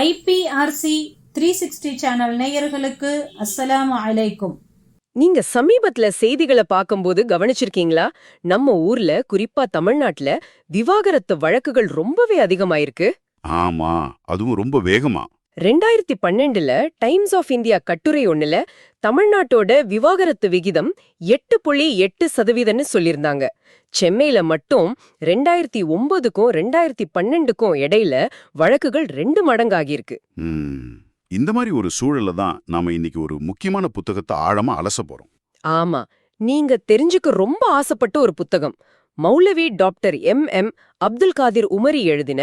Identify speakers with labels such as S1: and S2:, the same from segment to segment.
S1: IPRC three sixty channel நேயர்களுக்கு அஸ்ஸலாமு அலைக்கும்.
S2: நீங்க சமீபத்துல செய்திகளை பார்க்கும்போது கவனிச்சிருக்கீங்களா? நம்ம ஊர்ல குறிப்பா தமிழ்நாட்டுல விவாகரத்து வழக்குகள் ரொம்பவே அதிகமாயிருக்கு.
S3: ஆமா அதுவும் ரொம்ப வேகமா.
S2: ரெண்டாயிரத்தி பன்னெண்டுல டைம்ஸ் ஆஃப் இந்தியா கட்டுரை ஒண்ணுல தமிழ்நாட்டோட விவாகரத்து விகிதம் எட்டு புள்ளி எட்டு சதவீதம்னு சொல்லியிருந்தாங்க. சென்னையில மட்டும் ரெண்டாயிரத்தி ஒன்பதுக்கும் ரெண்டாயிரத்தி பன்னெண்டுக்கும் இடையில வழக்குகள் ரெண்டு மடங்காகியிருக்கு.
S3: இந்த மாதிரி ஒரு சூழல்ல தான் நாம இன்னைக்கு ஒரு முக்கியமான புத்தகத்தை ஆழமா அலச போறோம்.
S2: ஆமா நீங்க தெரிஞ்சுக்க ரொம்ப ஆசைப்பட்ட ஒரு புத்தகம். Maulvi doctor M. M. Abdul Kadir Umari எழுதின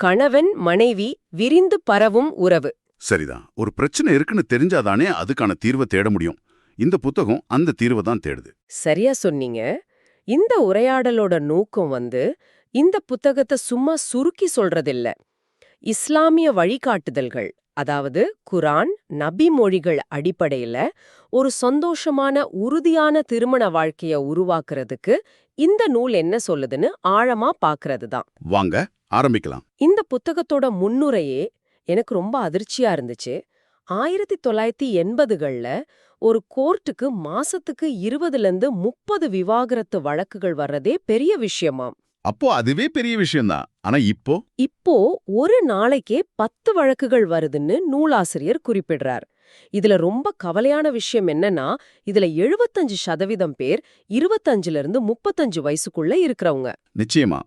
S2: கணவன் மனைவி விரிந்து பரவும் உறவு.
S3: சரிதான். ஒரு பிரச்சனை இருக்குன்னு தெரிஞ்சாதானே அதுக்கான தீர்வை தேட முடியும். இந்த புத்தகம் அந்த தீர்வை தான் தேடுது.
S2: சரியா சொன்னீங்க. இந்த உரையாடலோட நோக்கம் வந்து இந்த புத்தகத்தை சும்மா சுருக்கி சொல்றதில்ல. இஸ்லாமிய வழிகாட்டுதல்கள் அதாவது குரான் நபி மொழிகள் அடிப்படையில ஒரு சந்தோஷமான உறுதியான திருமண வாழ்க்கைய உருவாக்குறதுக்கு இந்த நூல் என்ன சொல்லுதுன்னு ஆழமா பாக்குறது தான்
S3: வாங்க ஆரம்பிக்கலாம்.
S2: இந்த புத்தகத்தோட முன்னுரையே எனக்கு ரொம்ப அதிர்ச்சியா இருந்துச்சு. ஆயிரத்தி தொள்ளாயிரத்தி எண்பதுகள்ல ஒரு கோர்ட்டுக்கு மாசத்துக்கு இருபதுல இருந்து முப்பது விவாகரத்து வழக்குகள் வர்றதே பெரிய விஷயமாம்.
S3: அப்போ அதுவே பெரிய விஷயம்தான். ஆனா இப்போ?
S2: இப்போ ஒரு நாளைக்கே பத்து வழக்குகள் வருதுன்னு நூலாசிரியர் குறிப்பிடுறார். இதுல ரொம்ப கவலையான விஷயம் என்னன்னா இதுல எழுபத்தஞ்சு சதவீதம் பேர் இருபத்தஞ்சுல இருந்து முப்பத்தஞ்சு வயசுக்குள்ள இருக்கிறவங்க.
S3: நிச்சயமா.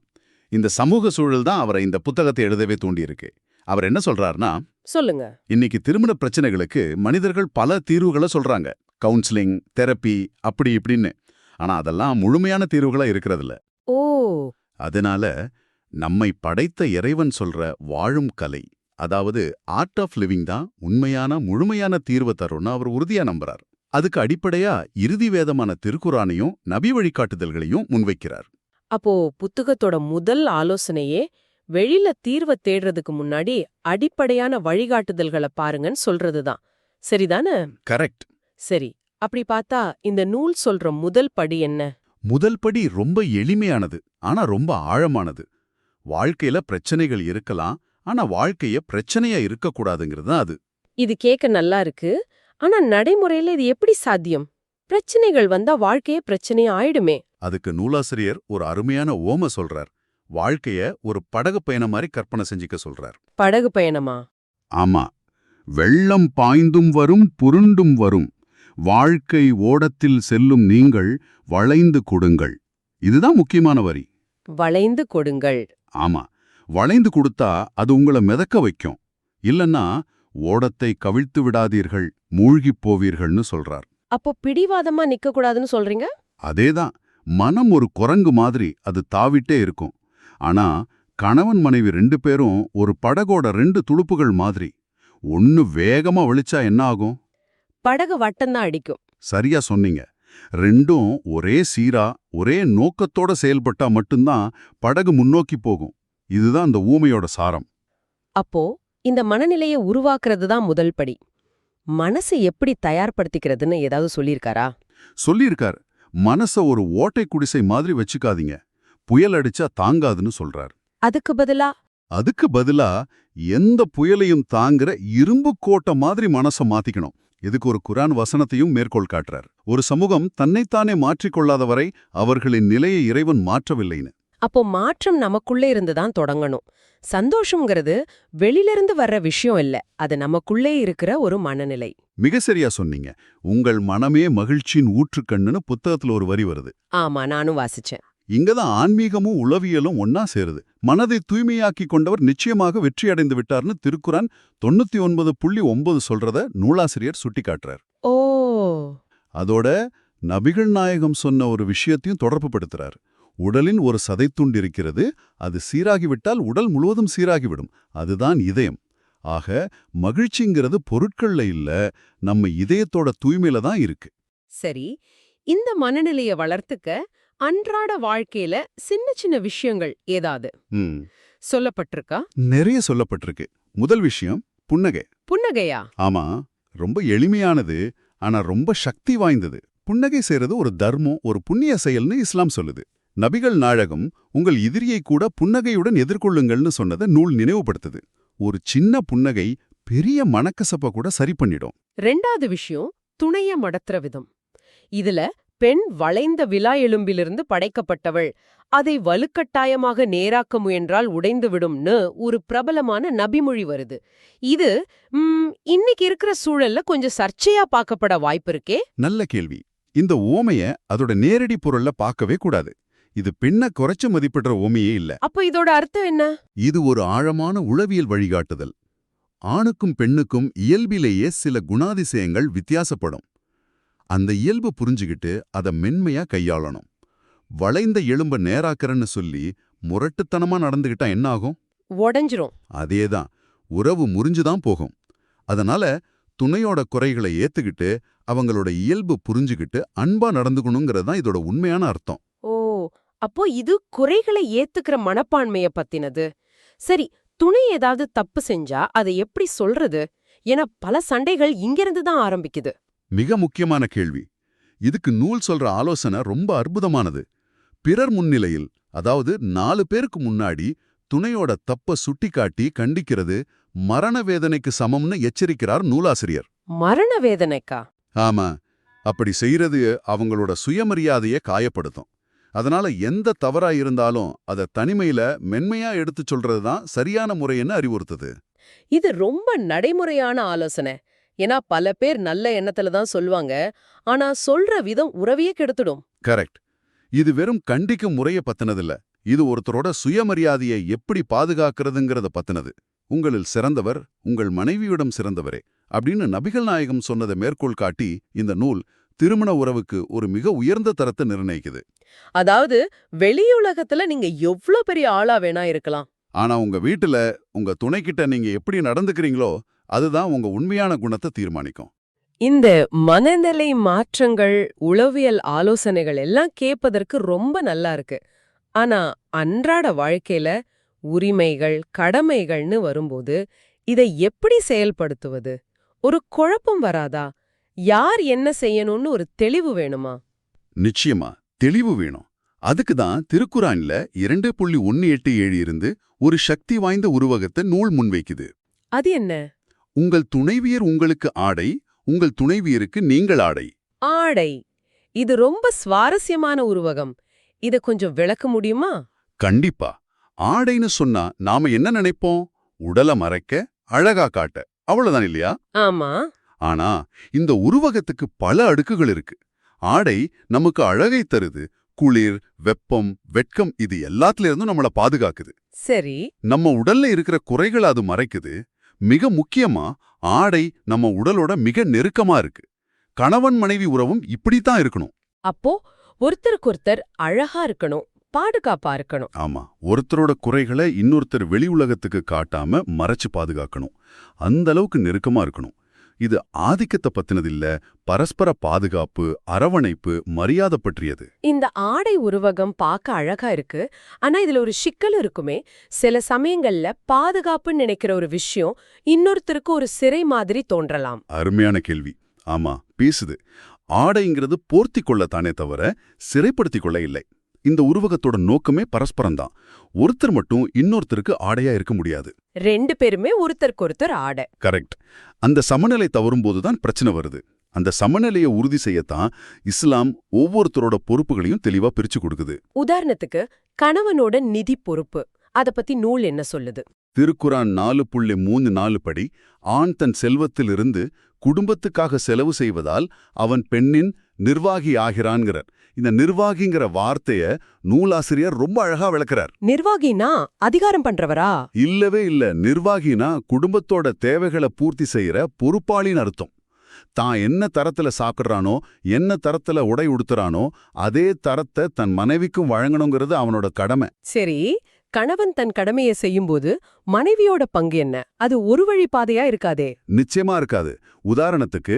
S3: இந்த சமூக சூழல் தான் அவரை இந்த புத்தகத்தை எழுதவே தூண்டியிருக்கு. அவர் என்ன சொல்றாருன்னா
S2: சொல்லுங்க.
S3: இன்னைக்கு திருமண பிரச்சனைகளுக்கு மனிதர்கள் பல தீர்வுகளை சொல்றாங்க. கவுன்சிலிங் தெரப்பி அப்படி இப்படின்னு. ஆனா அதெல்லாம் முழுமையான தீர்வுகளா இருக்கிறதில்ல.
S2: ஓ.
S3: அதனால நம்மை படைத்த இறைவன் சொல்ற வாழும் கலை அதாவது ஆர்ட் ஆஃப் லிவிங் தான் உண்மையான முழுமையான தீர்வு தரும்னு அவர் உறுதியா நம்புறார். அதுக்கு அடிப்படையா இறுதி வேதமான திருக்குறானையும் நபி வழிகாட்டுதல்களையும் முன்வைக்கிறார்.
S2: அப்போ புத்தகத்தோட முதல் ஆலோசனையே வெளியில தீர்வை தேடுறதுக்கு முன்னாடி அடிப்படையான வழிகாட்டுதல்களை பாருங்கன்னு சொல்றதுதான் சரிதானே?
S3: கரெக்ட்
S2: சரி அப்படி பார்த்தா இந்த நூல் சொல்ற முதல் படி என்ன?
S3: முதல் படி ரொம்ப எளிமையானது ஆனா ரொம்ப ஆழமானது. வாழ்க்கையில பிரச்சனைகள் இருக்கலாம் ஆனா வாழ்க்கைய பிரச்சனையா இருக்கக்கூடாதுங்கிறது தான் அது.
S2: இது கேட்க நல்லா இருக்கு. ஆனா நடைமுறையில இது எப்படி சாத்தியம்? பிரச்சனைகள் வந்தா வாழ்க்கையே பிரச்சனையா ஆயிடுமே.
S3: அதுக்கு நூலாசிரியர் ஒரு அருமையான ஓம சொல்றார். வாழ்க்கைய ஒரு படகு பயணம் மாதிரி கற்பனை செஞ்சுக்க சொல்றார்.
S2: படகு பயணமா?
S3: ஆமா. வெள்ளம் பாய்ந்தும் வரும் புருண்டும் வரும். வாழ்க்கை ஓடத்தில் செல்லும் நீங்கள் வளைந்து கொடுங்கள். இதுதான் முக்கியமான வரி.
S2: வளைந்து கொடுங்கள்.
S3: ஆமா. வளைந்து கொடுத்தா அது உங்களை மிதக்க வைக்கும். இல்லன்னா ஓடத்தை கவிழ்த்து விடாதீர்கள் மூழ்கிப் போவீர்கள்னு சொல்றார்.
S2: அப்போ பிடிவாதமா நிக்க கூடாதுன்னு சொல்றீங்க?
S3: அதேதான். மனம் ஒரு குரங்கு மாதிரி அது தாவிட்டே இருக்கும். ஆனா கணவன் மனைவி ரெண்டு பேரும் ஒரு படகோட ரெண்டு துடுப்புகள் மாதிரி. ஒன்னு வேகமா வலிச்சா என்ன ஆகும்?
S2: படகு வட்டம்தான் அடிக்கும்.
S3: சரியா சொன்னீங்க. ரெண்டும் ஒரே சீரா ஒரே நோக்கத்தோட செயல்பட்டா மட்டும்தான் படகு முன்னோக்கி போகும். இதுதான் அந்த ஊமையோட சாரம்.
S2: அப்போ இந்த மனநிலையை உருவாக்குறது தான் முதல் படி. மனசை எப்படி தயார்படுத்திக்கிறதுன்னு ஏதாவது சொல்லியிருக்காரா?
S3: சொல்லியிருக்கார். மனச ஒரு ஓட்டை குடிசை மாதிரி வச்சுக்காதீங்க. புயல் அடிச்சா தாங்காதுன்னு சொல்றார்.
S2: அதுக்கு பதிலா?
S3: அதுக்கு பதிலா எந்த புயலையும் தாங்குற இரும்பு கோட்டை மாதிரி மனச மாத்திக்கணும். இதுக்கு ஒரு குரான் வசனத்தையும் மேற்கோள் காட்டுறார். ஒரு சமூகம் தன்னைத்தானே மாற்றிக்கொள்ளாத வரை அவர்களின் நிலையை இறைவன் மாற்றவில்லைன்னு.
S2: அப்போ மாற்றம் நமக்குள்ளே இருந்து தான் தொடங்கணும். சந்தோஷம்ங்கிறது வெளியிலிருந்து வர்ற விஷயம் இல்ல. அது நமக்குள்ளே இருக்கிற ஒரு மனநிலை.
S3: மிக சரியா சொன்னீங்க. உங்கள் மனமே மகிழ்ச்சியின் ஊற்றுக்கண்ணுன்னு புத்தகத்துல ஒரு வரி வருது.
S2: ஆமா நானும் வாசிச்சேன்.
S3: இங்கதான் ஆன்மீகமும் உளவியலும் ஒன்னா சேருது. மனதை தூய்மையாக்கி கொண்டவர் நிச்சயமாக வெற்றி அடைந்து விட்டார்னு திருக்குறான் தொண்ணூத்தி ஒன்பது புள்ளி ஒன்பது சொல்றத நூலாசிரியர் சுட்டிக்காட்டுறார்.
S2: ஓ!
S3: அதோட நபிகள் நாயகம் சொன்ன ஒரு விஷயத்தையும் தொடர்புபடுத்துறார். உடலின் ஒரு சதைத்துண்டு இருக்கிறது அது சீராகிவிட்டால் உடல் முழுவதும் சீராகிவிடும். அதுதான் இதயம். ஆக மகிழ்ச்சிங்கிறது பொருட்கள்ல இல்ல நம்ம இதயத்தோட தூய்மையில தான் இருக்கு.
S2: சரி இந்த மனநிலைய வளர்த்துக்க அன்றாட வாழ்க்கையில சின்ன சின்ன விஷயங்கள் ஏதாவது சொல்லப்பட்டிருக்கா?
S3: நிறைய சொல்லப்பட்டிருக்கு. முதல் விஷயம் புன்னகை.
S2: புன்னகையா?
S3: ஆமா ரொம்ப எளிமையானது ஆனா ரொம்ப சக்தி வாய்ந்தது. புன்னகை செய்யறது ஒரு தர்மம் ஒரு புண்ணிய செயல்னு இஸ்லாம் சொல்லுது. நபிகள் நாயகம் உங்கள் எதிரியை கூட புன்னகையுடன் எதிர்கொள்ளுங்கள்னு சொன்னதை நூல் நினைவுபடுத்துது. ஒரு சின்ன புன்னகை பெரிய மனக்கசப்ப கூட சரி பண்ணிடும்.
S2: ரெண்டாவது விஷயம் துணைய மடத்துற விதம். இதுல பெண் வளைந்த விலா எலும்பிலிருந்து படைக்கப்பட்டவள் அதை வலுக்கட்டாயமாக நேராக்க முயன்றால் உடைந்து விடும்னு ஒரு பிரபலமான நபிமொழி வருது. இது இன்னைக்கு இருக்கிற சூழல்ல கொஞ்சம் சர்ச்சையா பார்க்கப்பட வாய்ப்பு இருக்கே?
S3: நல்ல கேள்வி. இந்த ஓமைய அதோட நேரடி பொருள்ல பார்க்கவே கூடாது. இது பெண்ண குறைச்சு மதிப்பிடுற ஓமையே இல்ல.
S2: அப்போ இதோட அர்த்தம் என்ன?
S3: இது ஒரு ஆழமான உளவியல் வழிகாட்டுதல். ஆணுக்கும் பெண்ணுக்கும் இயல்பிலேயே சில குணாதிசயங்கள் வித்தியாசப்படும். அந்த இயல்பு புரிஞ்சுகிட்டு அத மென்மையா கையாளணும். வளைந்த எலும்ப நேராக்கறன்னு சொல்லி முரட்டுத்தனமா நடந்துகிட்டா என்ன ஆகும்?
S2: உடைஞ்சிரும்.
S3: அதேதான். உறவு முறிஞ்சுதான் போகும். அதனால துணையோட குறைகளை ஏத்துக்கிட்டு அவங்களோட இயல்பு புரிஞ்சுகிட்டு அன்பா நடந்துக்கணுங்கிறது தான் இதோட உண்மையான அர்த்தம்.
S2: அப்போ இது குறைகளை ஏத்துக்கிற மனப்பான்மைய பத்தினது. சரி துணை ஏதாவது தப்பு செஞ்சா அதை எப்படி சொல்றது ஏன்னா பல சண்டைகள் இங்கிருந்து தான் ஆரம்பிக்குது.
S3: மிக முக்கியமான கேள்வி. இதுக்கு நூல் சொல்ற ஆலோசனை ரொம்ப அற்புதமானது. பிறர் முன்னிலையில் அதாவது நாலு பேருக்கு முன்னாடி துணையோட தப்ப சுட்டிக்காட்டி கண்டிக்கிறது மரண வேதனைக்கு சமம்னு எச்சரிக்கிறார் நூலாசிரியர்.
S2: மரண வேதனைக்கா?
S3: ஆமா. அப்படி செய்யறது அவங்களோட சுயமரியாதையை காயப்படுத்தும். அதனால எந்த தவறா இருந்தாலும் அத தனிமையில மென்மையா எடுத்துச் சொல்றது தான் சரியான முறைன்னு அறிவுறுத்துது.
S2: இது ரொம்ப நடைமுறையான ஆலோசனை. ஏன்னா பல பேர் நல்ல எண்ணத்துல தான் சொல்லுவாங்க. ஆனா சொல்ற விதம் உறவையே கெடுத்துடும்.
S3: கரெக்ட். இது வெறும் கண்டிக்கும் முறைய பத்தினதில்ல. இது ஒருத்தரோட சுயமரியாதையை எப்படி பாதுகாக்கிறதுங்கிறத பத்தினது. உங்களில் சிறந்தவர் உங்கள் மனைவியிடம் சிறந்தவரே அப்படின்னு நபிகள் நாயகம் சொன்னதை மேற்கோள் காட்டி இந்த நூல் திருமண உறவுக்கு ஒரு மிக உயர்ந்த தரத்தை நிர்ணயிக்குது.
S2: அதாவது வெளியுலகத்துல நீங்க எவ்ளோ பெரிய ஆளா வேணா இருக்கலாம்.
S3: ஆனா உங்க வீட்டுல உங்க துணைக்கிட்ட நீங்க எப்படி நடந்துக்கிறீங்களோ அதுதான் உங்க உண்மையான குணத்தை தீர்மானிக்கும்.
S2: இந்த மனநிலை மாற்றங்கள் உளவியல் ஆலோசனைகள் எல்லாம் கேட்பதற்கு ரொம்ப நல்லா இருக்கு. ஆனா அன்றாட வாழ்க்கையில உரிமைகள் கடமைகள்னு வரும்போது இதை எப்படி செயல்படுத்துவது? ஒரு குழப்பம் வராதா? யார் என்ன செய்யணும்னு ஒரு தெளிவு வேணுமா?
S3: நிச்சயமா. தெளிவு வேணும். அதுக்கு தான் திருக்குறான்ல இரண்டு புள்ளி ஒன்னு எட்டு ஏழு இருந்து ஒரு சக்தி வாய்ந்த உருவகத்தை நூல் முன்வைக்குது
S2: அது என்ன?
S3: உங்கள் துணைவியர் உங்களுக்கு ஆடை உங்கள் துணைவியருக்கு நீங்கள் ஆடை.
S2: ஆடை. இது ரொம்ப சுவாரஸ்யமான உருவகம். இத கொஞ்சம் விளக்க முடியுமா?
S3: கண்டிப்பா. ஆடைன்னு சொன்னா நாம என்ன நினைப்போம்? உடல மறைக்க அழகா காட்ட. அவ்வளவுதான் இல்லையா?
S2: ஆமா.
S3: ஆனா இந்த உருவகத்துக்கு பல அடுக்குகள் இருக்கு. ஆடை நமக்கு அழகை தருது. குளிர் வெப்பம் வெட்கம் இது எல்லாத்துல இருந்தும் நம்மள பாதுகாக்குது.
S2: சரி.
S3: நம்ம உடல்ல இருக்கிற குறைகளை அது மறைக்குது. மிக முக்கியமா ஆடை நம்ம உடலோட மிக நெருக்கமா இருக்கு. கணவன் மனைவி உறவும் இப்படித்தான் இருக்கணும்.
S2: அப்போ ஒருத்தருக்கொருத்தர் அழகா இருக்கணும் பாதுகாப்பா இருக்கணும்.
S3: ஆமா ஒருத்தரோட குறைகளை இன்னொருத்தர் வெளி உலகத்துக்கு காட்டாம மறைச்சு பாதுகாக்கணும். அந்த அளவுக்கு நெருக்கமா இருக்கணும். இது ஆதிக்கத்தை பத்தினதில்ல பரஸ்பர பாதுகாப்பு அரவணைப்பு மரியாதை பற்றியது.
S2: இந்த ஆடை உருவகம் பார்க்க அழகா இருக்கு. ஆனா இதுல ஒரு சிக்கல் இருக்குமே. சில சமயங்கள்ல பாதுகாப்புன்னு நினைக்கிற ஒரு விஷயம் இன்னொருத்தருக்கு ஒரு சிறை மாதிரி தோன்றலாம்.
S3: அருமையான கேள்வி. ஆமா பேசுது. ஆடைங்கிறது போர்த்தி கொள்ளத்தானே தவிர சிறைப்படுத்திக் கொள்ள இல்லை. இந்த உருவகத்தோட நோக்கமே பரஸ்பரம்தான். ஒருத்தர் மட்டும் இன்னொருத்தருக்கு ஆடையா இருக்க முடியாது.
S2: ரெண்டு பேருமே ஒருத்தருக்கு ஒருத்தர் ஆடை.
S3: கரெக்ட். அந்த சமநிலை தவறும்போது தான் பிரச்சனை வருது. அந்த சமநிலையை உறுதி செய்யத்தான் இஸ்லாம் ஒவ்வொருத்தரோட பொறுப்புகளையும் தெளிவா பிரிச்சு கொடுக்குது.
S2: உதாரணத்துக்கு கணவனோட நிதி பொறுப்பு. அத பத்தி நூல் என்ன சொல்லுது?
S3: திருக்குரான் நாலு புள்ளி மூணு நாலு படி ஆண் தன் செல்வத்திலிருந்து குடும்பத்துக்காக செலவு செய்வதால் அவன் பெண்ணின் நிர்வாகி ஆகிறான்கிறார். இந்த நிர்வாகிங்கிற வார்த்தைய நூலாசிரியர் ரொம்ப அழகா விளக்குறார்.
S2: நிர்வாகினா அதிகாரம் பண்றவரா?
S3: இல்லவே இல்ல. நிர்வாகினா குடும்பத்தோட தேவைகளை பூர்த்தி செய்யற பொறுப்பாளின்னு அர்த்தம். தான் என்ன தரத்துல சாப்பிடுறானோ என்ன தரத்துல உடை உடுத்துறானோ அதே தரத்தை தன் மனைவிக்கும் வழங்கணுங்கிறது அவனோட கடமை.
S2: சரி கணவன் தன் கடமையை செய்யும்போது மனைவியோட பங்கு என்ன? அது ஒரு வழி பாதையா இருக்காதே.
S3: நிச்சயமா இருக்காது. உதாரணத்துக்கு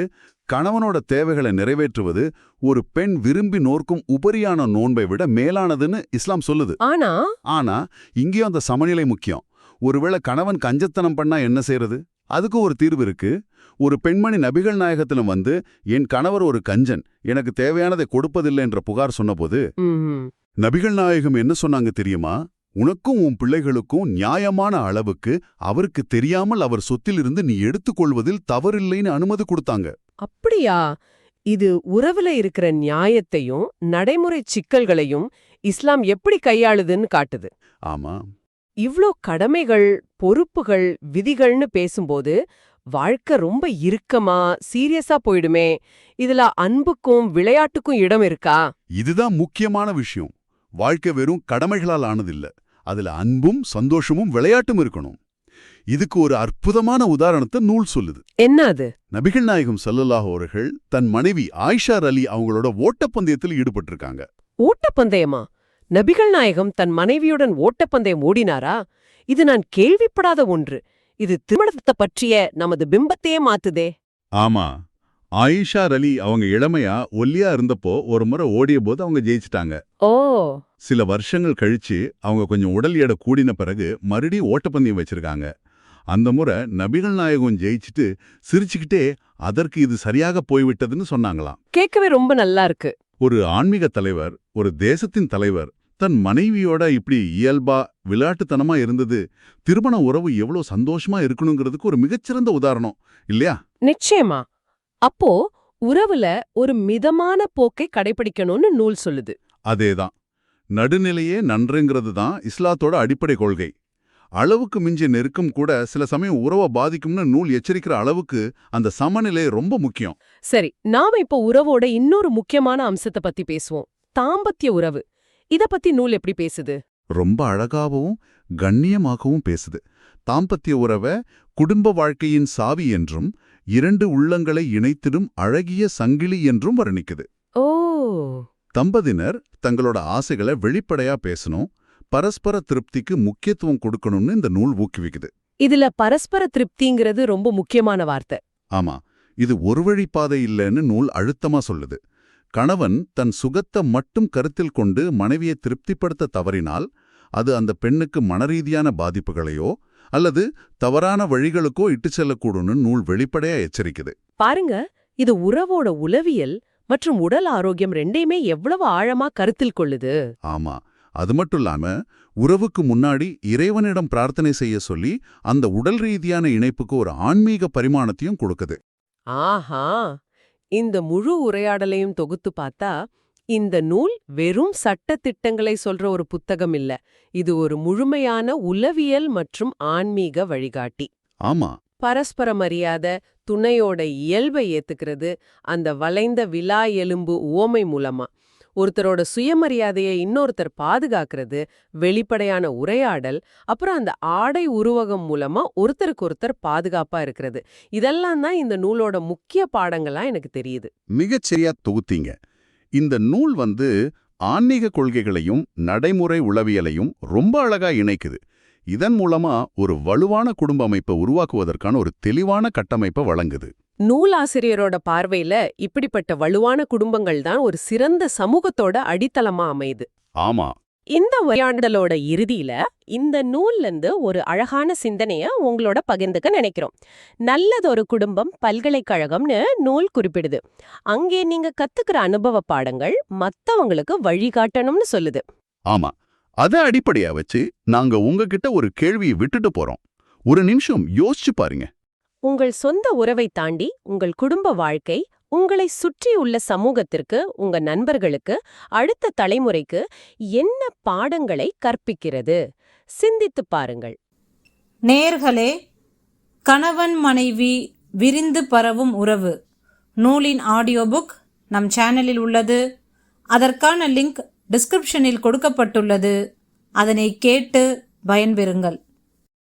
S3: கணவனோட தேவைகளை நிறைவேற்றுவது ஒரு பெண் விரும்பி நோர்க்கும் உபரியான நோன்பை விட மேலானதுன்னு இஸ்லாம் சொல்லுது.
S2: ஆனா?
S3: ஆனா இங்கேயும் அந்த சமநிலை முக்கியம். ஒருவேளை கணவன் கஞ்சத்தனம் பண்ணா என்ன செய்யறது அதுக்கு ஒரு தீர்வு இருக்கு. ஒரு பெண்மணி நபிகள் நாயகத்திலும் வந்து என் கணவர் ஒரு கஞ்சன் எனக்கு தேவையானதை கொடுப்பதில்லை என்ற புகார் சொன்னபோது. நபிகள் நாயகம் என்ன சொன்னாங்க தெரியுமா? உனக்கும் உன் பிள்ளைகளுக்கும் நியாயமான அளவுக்கு அவருக்கு தெரியாமல் அவர் சொத்திலிருந்து நீ எடுத்துக்கொள்வதில் தவறில்லைன்னு அனுமதி கொடுத்தாங்க.
S2: அப்படியா? இது உறவுல இருக்கிற நியாயத்தையும் நடைமுறை சிக்கல்களையும் இஸ்லாம் எப்படி கையாளுதுன்னு காட்டுது.
S3: ஆமா.
S2: இவ்ளோ கடமைகள் பொறுப்புகள் விதிகள்னு பேசும்போது வாழ்க்கை ரொம்ப இறுக்கமா சீரியஸா போயிடுமே. இதுல அன்புக்கும் விளையாட்டுக்கும் இடம் இருக்கா?
S3: இதுதான் முக்கியமான விஷயம். வாழ்க்கை வெறும் கடமைகளால் ஆனதில்ல. அதுல அன்பும் சந்தோஷமும் விளையாட்டும் இருக்கணும். இதுக்கு ஒரு அற்புதமான உதாரணத்தை நூல் சொல்லுது.
S2: என்ன அது?
S3: நபிகள் நாயகம் ஸல்லல்லாஹு அவர்கள் தன் மனைவி ஆயிஷார் அலி அவங்களோட ஓட்டப்பந்தயத்தில் ஈடுபட்டிருக்காங்க.
S2: ஓட்டப்பந்தயமா? நபிகள் நாயகம் தன் மனைவியுடன் ஓட்டப்பந்தயம் ஓடினாரா? இது நான் கேள்விப்படாத ஒன்று. இது திருமணத்தை பற்றிய நமது பிம்பத்தையே மாத்துதே.
S3: ஆமா. ஆயிஷா அலி அவங்க இளமையா ஒல்லியா இருந்தப்போ ஒரு முறை ஓடிய போது அவங்க ஜெயிச்சிட்டாங்க.
S2: ஓ.
S3: சில வருஷங்கள் கழிச்சு அவங்க கொஞ்சம் உடல் எடை கூடின பிறகு மறுபடியும் ஓட்டப்பந்தயம் வச்சிருக்காங்க. அந்த முறை நபிகள் நாயகம் ஜெயிச்சுட்டு சிரிச்சுக்கிட்டே அதற்கு இது சரியாக போய்விட்டதுன்னு சொன்னாங்களாம்.
S2: கேட்கவே ரொம்ப நல்லா இருக்கு.
S3: ஒரு ஆன்மீக தலைவர் ஒரு தேசத்தின் தலைவர் தன் மனைவியோட இப்படி இயல்பா விளையாட்டுத்தனமா இருந்தது திருமண உறவு எவ்வளவு சந்தோஷமா இருக்கணுங்கிறதுக்கு ஒரு மிகச்சிறந்த உதாரணம் இல்லையா?
S2: நிச்சயமா. அப்போ உறவுல ஒரு மிதமான போக்கை கடைபிடிக்கணும்னு நூல் சொல்லுது.
S3: அதேதான். நடுநிலையே நன்றுங்கிறது தான் இஸ்லாத்தோட அடிப்படை கொள்கை. அளவுக்கு மிஞ்சிய நெருக்கம் கூட சில சமயம் உறவை பாதிக்கும்னு நூல் எச்சரிக்கிற அளவுக்கு அந்த சமநிலை ரொம்ப முக்கியம்.
S2: சரி நாம இப்போ உறவோட இன்னொரு முக்கியமான அம்சத்தை பத்தி பேசுவோம். தாம்பத்திய உறவு. இத பத்தி நூல் எப்படி பேசுது?
S3: ரொம்ப அழகாகவும் கண்ணியமாகவும் பேசுது. தாம்பத்திய உறவை குடும்ப வாழ்க்கையின் சாவி என்றும் இரண்டு உள்ளங்களை இணைத்திடும் அழகிய சங்கிலி என்றும் வர்ணிக்குது.
S2: ஓ.
S3: தம்பதியினர் தங்களோட ஆசைகளை வெளிப்படையா பேசணும் பரஸ்பர திருப்திக்கு முக்கியத்துவம் கொடுக்கணும்னு இந்த நூல் ஊக்குவிக்குது.
S2: இதுல பரஸ்பர திருப்திங்கிறது ரொம்ப முக்கியமான வார்த்தை.
S3: ஆமா இது ஒரு வழிப்பாதை இல்லைன்னு நூல் அழுத்தமா சொல்லுது. கணவன் தன் சுகத்தை மட்டும் கருத்தில் கொண்டு மனைவியை திருப்திப்படுத்த தவறினால் அது அந்த பெண்ணுக்கு மனரீதியான பாதிப்புகளையோ அல்லது தவறான வழிகளுக்கோ இட்டுச் செல்லக்கூடும்னு நூல் வெளிப்படையா எச்சரிக்குது.
S2: பாருங்க இது உறவோட உளவியல் மற்றும் உடல் ஆரோக்கியம் ரெண்டையுமே எவ்வளவு ஆழமா கருத்தில் கொள்ளுது.
S3: ஆமா அது மட்டும் இல்லாம உறவுக்கு முன்னாடி இறைவனிடம் பிரார்த்தனை செய்ய சொல்லி அந்த உடல் ரீதியான இணைப்புக்கு ஒரு ஆன்மீக பரிமாணத்தையும் கொடுக்குது.
S2: ஆஹா இந்த முழு உரையாடலையும் தொகுத்து பார்த்தா இந்த நூல் வெறும் சட்ட திட்டங்களை சொல்ற ஒரு புத்தகம் இல்ல. இது ஒரு முழுமையான உளவியல் மற்றும் ஆன்மீக வழிகாட்டி.
S3: ஆமா.
S2: பரஸ்பர மரியாதை துணையோட இயல்பை ஏத்துக்கிறது அந்த வளைந்த விலா எலும்பு உவமை மூலமா. ஒருத்தரோட சுயமரியாதையை இன்னொருத்தர் பாதுகாக்கிறது வெளிப்படையான உரையாடல் அப்புறம் அந்த ஆடை உருவகம் மூலமா ஒருத்தருக்கு ஒருத்தர் பாதுகாப்பா இருக்கிறது. இதெல்லாம் தான் இந்த நூலோட முக்கிய பாடங்களா எனக்கு தெரியுது.
S3: மிகச் சரியா தொகுத்தீங்க. இந்த நூல் வந்து ஆன்மீக கொள்கைகளையும் நடைமுறை உளவியலையும் ரொம்ப அழகா இணைக்குது. இதன் மூலமா ஒரு வலுவான குடும்ப அமைப்பை உருவாக்குவதற்கான ஒரு தெளிவான கட்டமைப்பை வழங்குது.
S2: நூலாசிரியரோட பார்வையில இப்படிப்பட்ட வலுவான குடும்பங்கள் தான் ஒரு சிறந்த சமூகத்தோட அடித்தளமா அமையுது.
S3: ஆமா.
S2: இந்த உரையாடலோட இறுதியில இந்த நூல்ல இருந்து ஒரு அழகான சிந்தனைய உங்களோட பகிர்ந்துக்க நினைக்கிறோம். நல்லதொரு குடும்பம் பல்கலைக்கழகம்னு நூல் குறிப்பிடுது. அங்கே நீங்க கத்துக்கிற அனுபவ பாடங்கள் மத்தவங்களுக்கு வழிகாட்டணும்னு சொல்லுது.
S3: ஆமா. அத அடிப்படையா வச்சு நாங்க உங்ககிட்ட ஒரு கேள்வியை விட்டுட்டு போறோம். ஒரு நிமிஷம் யோசிச்சு பாருங்க.
S2: உங்கள் சொந்த உறவை தாண்டி உங்கள் குடும்ப வாழ்க்கை உங்களை சுற்றியுள்ள சமூகத்திற்கு உங்க நண்பர்களுக்கு அடுத்த தலைமுறைக்கு என்ன பாடங்களை கற்பிக்கிறது? சிந்தித்துப் பாருங்கள்.
S1: நேர்களே கணவன் மனைவி விரிந்து பரவும் உறவு. நூலின் ஆடியோ புக் நம் சேனலில் உள்ளது. அதற்கான லிங்க் டிஸ்கிரிப்ஷனில் கொடுக்கப்பட்டுள்ளது. அதனை கேட்டு பயன்பெறுங்கள்.